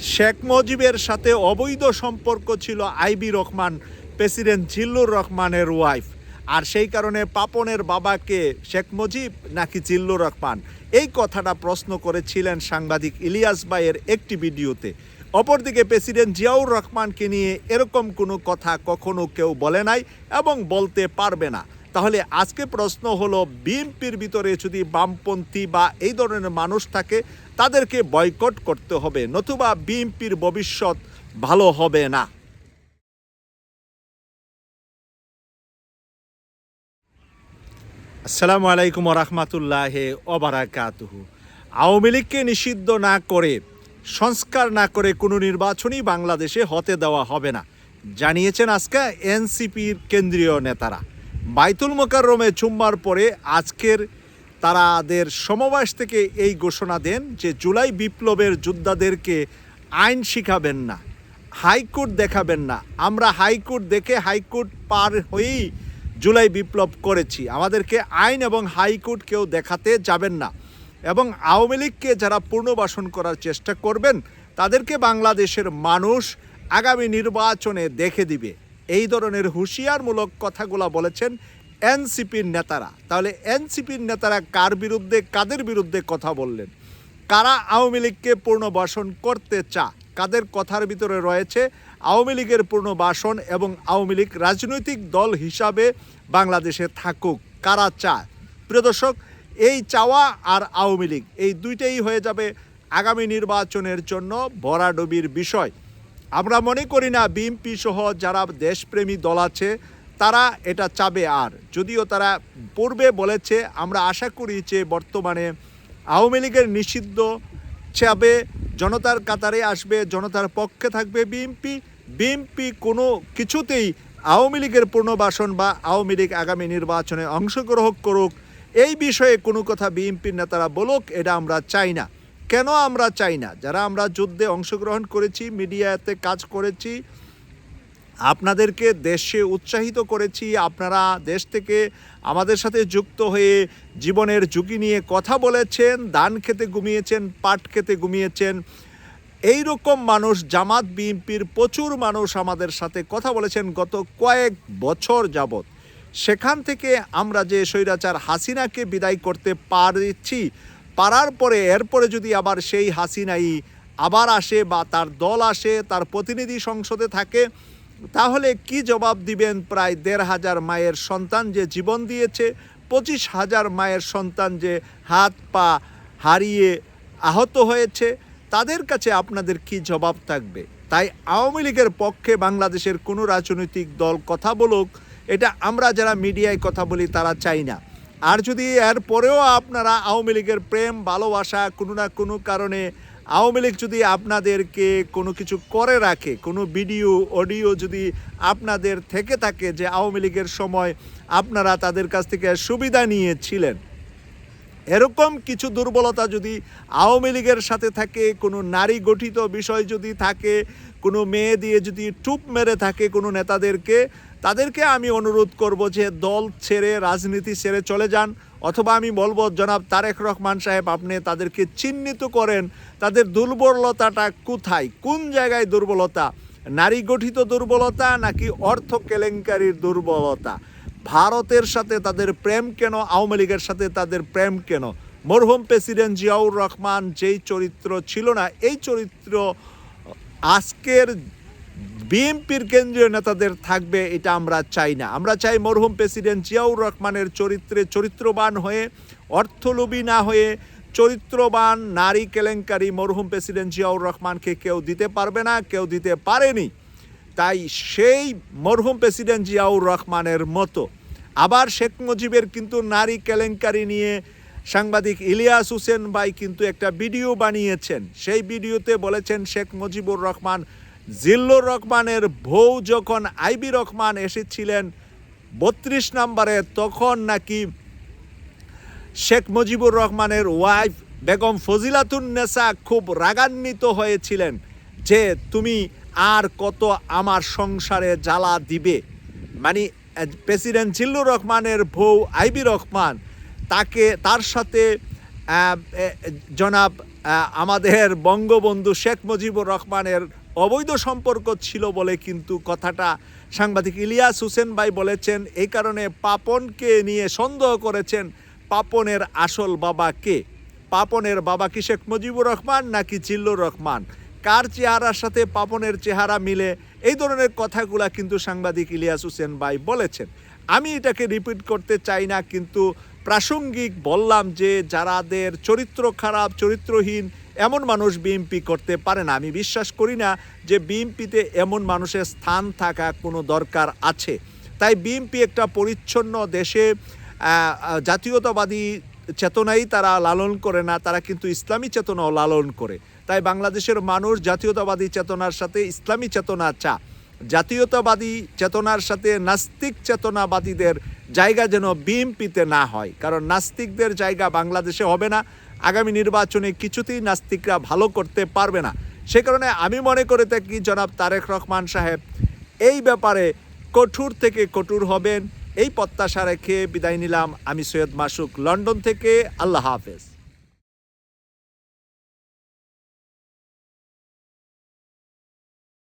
শেখ মুজিবের সাথে অবৈধ সম্পর্ক ছিল আইবি রহমান, প্রেসিডেন্ট জিল্লুর রহমানের ওয়াইফ। আর সেই কারণে পাপনের বাবাকে শেখ মুজিব নাকি জিল্লুর রহমান? এই কথাটা প্রশ্ন করেছিলেন সাংবাদিক ইলিয়াস ভাইয়ের একটি ভিডিওতে। অপরদিকে প্রেসিডেন্ট জিয়াউর রহমানকে নিয়ে এরকম কোনো কথা কখনো কেউ বলে নাই এবং বলতে পারবে না। তাহলে আজকে প্রশ্ন হলো, বিএনপির ভিতরে যদি বামপন্থী বা এই ধরনের মানুষ থাকে, তাদেরকে বয়কট করতে হবে, নতুবা বিএনপির ভবিষ্যৎ ভালো হবে না। আসসালামু আলাইকুম রহমতুল্লাহ ওবারাকাতুহু। আওয়ামী লীগকে নিষিদ্ধ না করে, সংস্কার না করে কোনো নির্বাচনই বাংলাদেশে হতে দেওয়া হবে না, জানিয়েছেন আজকে এনসিপির কেন্দ্রীয় নেতারা। বাইতুল মোকাররমে চুম্বার পরে আজকের তারাদের সমবাস থেকে এই ঘোষণা দেন যে জুলাই বিপ্লবের যোদ্ধাদেরকে আইন শিখাবেন না, হাইকোর্ট দেখাবেন না। আমরা হাইকোর্ট দেখে হাইকোর্ট পার হয়েই জুলাই বিপ্লব করেছি। আমাদেরকে আইন এবং হাইকোর্ট কেউ দেখাতে যাবেন না। এবং আওয়ামী লীগকে যারা পুনর্বাসন করার চেষ্টা করবেন, তাদেরকে বাংলাদেশের মানুষ আগামী নির্বাচনে দেখে দিবে। এই ধরনের হুঁশিয়ারমূলক কথাগুলো বলেছেন এনসিপির নেতারা। তাহলে এনসিপির নেতারা কার বিরুদ্ধে, কাদের বিরুদ্ধে কথা বললেন? কারা আওয়ামী লীগকে পূর্ণবাসন করতে চা কাদের কথার ভিতরে রয়েছে আওয়ামী লীগের পূর্ণবাসন এবং আওয়ামী লীগ রাজনৈতিক দল হিসাবে বাংলাদেশে থাকুক? কারা চায়? প্রিয় দর্শক, এই চাওয়া আর আওয়ামী লীগ, এই দুইটাই হয়ে যাবে আগামী নির্বাচনের জন্য ভরাডুবির বিষয়। আমরা মনে করি না বিএনপি সহ যারা দেশপ্রেমী দল আছে, তারা এটা চাবে আর। যদিও তারা পূর্বে বলেছে, আমরা আশা করি যে বর্তমানে আওয়ামী লীগের নিষিদ্ধ চাবে, জনতার কাতারে আসবে, জনতার পক্ষে থাকবে বিএনপি। বিএনপি কোনো কিছুতেই আওয়ামী লীগের পুনর্বাসন বা আওয়ামী লীগ আগামী নির্বাচনে অংশগ্রহণ করুক, এই বিষয়ে কোনো কথা বিএনপির নেতারা বলুক, এটা আমরা চাই না। কেন আমরা চাই না? যারা আমরা যুদ্ধে অংশগ্রহণ করেছি, মিডিয়াতে কাজ করেছি, আপনাদেরকে দেশে উৎসাহিত করেছি, আপনারা দেশ থেকে আমাদের সাথে যুক্ত হয়ে জীবনের ঝুঁকি নিয়ে কথা বলেছেন দান খেতে ঘুমিয়েছেন, পাট খেতে ঘুমিয়েছেন। এই রকম মানুষ, জামাত, বিএনপির প্রচুর মানুষ আমাদের সাথে কথা বলেছেন গত কয়েক বছর যাবৎ। সেখান থেকে আমরা যে স্বৈরাচার হাসিনাকে বিদায় করতে পারছি পারার পরে এরপরে যদি আবার সেই হাসিনাই আবার আসে বা তার দল আসে, তার প্রতিনিধি সংসদে থাকে, তাহলে কি জবাব দিবেন প্রায় দেড় হাজার মায়ের সন্তান যে জীবন দিয়েছে, পঁচিশ হাজার মায়ের সন্তান যে হাত পা হারিয়ে আহত হয়েছে, তাদের কাছে আপনাদের কি জবাব থাকবে? তাই আওয়ামী লীগের পক্ষে বাংলাদেশের কোনো রাজনৈতিক দল কথা বলুক, এটা আমরা যারা মিডিয়ায় কথা বলি তারা চাই না। আর যদি এর পরেও আপনারা আওয়ামী লীগের প্রেম, ভালোবাসা কোনো না কোনো কারণে আওয়ামী লীগ যদি আপনাদেরকে কোনো কিছু করে রাখে, কোনো ভিডিও, অডিও যদি আপনাদের থেকে থাকে যে আওয়ামী লীগের সময় আপনারা তাদের কাছ থেকে সুবিধা নিয়েছিলেন, এরকম কিছু দুর্বলতা যদি আওয়ামী লীগের সাথে থাকে, কোনো নারী গঠিত বিষয় যদি থাকে, কোনো মেয়ে দিয়ে যদি টুপ মেরে থাকে কোনো নেতাদেরকে তাদেরকে আমি অনুরোধ করব যে দল ছেড়ে, রাজনীতি ছেড়ে চলে যান। অথবা আমি বলব, জনাব তারেক রহমান সাহেব, আপনি তাদেরকে চিহ্নিত করেন। তাদের দুর্বলতাটা কোথায়? কোন জায়গায় দুর্বলতা? নারী গঠিত দুর্বলতা নাকি অর্থ কেলেঙ্কারির দুর্বলতা? ভারতের সাথে তাদের প্রেম কেন? আওয়ামী লীগের সাথে তাদের প্রেম কেন? মরহুম প্রেসিডেন্ট জিয়াউর রহমান যেই চরিত্র ছিল না, এই চরিত্র আজকের বিএনপির কেন্দ্রীয় নেতাদের থাকবে, এটা আমরা চাই না। আমরা চাই মরহুম প্রেসিডেন্ট জিয়াউর রহমানের চরিত্রে চরিত্রবান হয়ে, অর্থলোভী না হয়ে চরিত্রবান নারী কেলেঙ্কারি মরহুম প্রেসিডেন্ট জিয়াউর রহমানকে কেউ দিতে পারবে না, কেউ দিতে পারেনি। তাই সেই মরহুম প্রেসিডেন্ট জিয়াউর রহমানের মতো। আবার শেখ মুজিবের কিন্তু নারী কেলেঙ্কারি নিয়ে সাংবাদিক ইলিয়াস হোসেন ভাই কিন্তু একটা ভিডিও বানিয়েছেন। সেই ভিডিওতে বলেছেন শেখ মুজিবুর রহমান জিল্লুর রহমানের বউ যখন আইবি রহমান এসেছিলেন, বত্রিশ নম্বরে তখন নাকি শেখ মুজিবুর রহমানের ওয়াইফ বেগম ফজিলাতুন্নেসা খুব রাগান্বিত হয়েছিলেন যে, তুমি আর কত আমার সংসারে জ্বালা দিবে? মানে প্রেসিডেন্ট জিল্লুর রহমানের বউ আইবি রহমান তাকে, তার সাথে জনাব আমাদের বঙ্গবন্ধু শেখ মুজিবুর রহমানের অবৈধ সম্পর্ক ছিল বলে কিন্তু কথাটা সাংবাদিক ইলিয়াস হোসেন ভাই বলেছেন, এই কারণে পাপনকে নিয়ে সন্দেহ করেছেন পাপনের আসল বাবা কে? পাপনের বাবা কি শেখ মুজিবুর রহমান নাকি চিল্লুর রহমান? কার চেহারার সাথে পাপনের চেহারা মিলে? এই ধরনের কথাগুলা কিন্তু সাংবাদিক ইলিয়াস হোসেন ভাই বলেছেন। আমি এটাকে রিপিট করতে চাই না, কিন্তু প্রাসঙ্গিক বললাম যে যারাদের চরিত্র খারাপ, চরিত্রহীন এমন মানুষ বিএমপি করতে পারে না। আমি বিশ্বাস করি না যে বিএমপিতে এমন মানুষের স্থান থাকা কোনো দরকার আছে। তাই বিএমপি একটা পরিচ্ছন্ন দেশে জাতীয়তাবাদী চেতনাই তারা লালন করে না, তারা কিন্তু ইসলামী চেতনাও লালন করে। তাই বাংলাদেশের মানুষ জাতীয়তাবাদী চেতনার সাথে ইসলামী চেতনা চা। জাতীয়তাবাদী চেতনার সাথে নাস্তিক চেতনাবাদীদের জায়গা যেন বিএমপিতে না হয়। কারণ নাস্তিকদের জায়গা বাংলাদেশে হবে না আগামী নির্বাচনে কিছুতেই নাস্তিকরা ভালো করতে পারবে না। সে কারণে আমি মনে করে থাকি, জনাব তারেক রহমান সাহেব, এই ব্যাপারে কঠোর থেকে কঠোর হবেন। এই প্রত্যাশা রেখে বিদায় নিলাম। আমি সৈয়দ মাসুক, লন্ডন থেকে। আল্লাহ হাফেজ।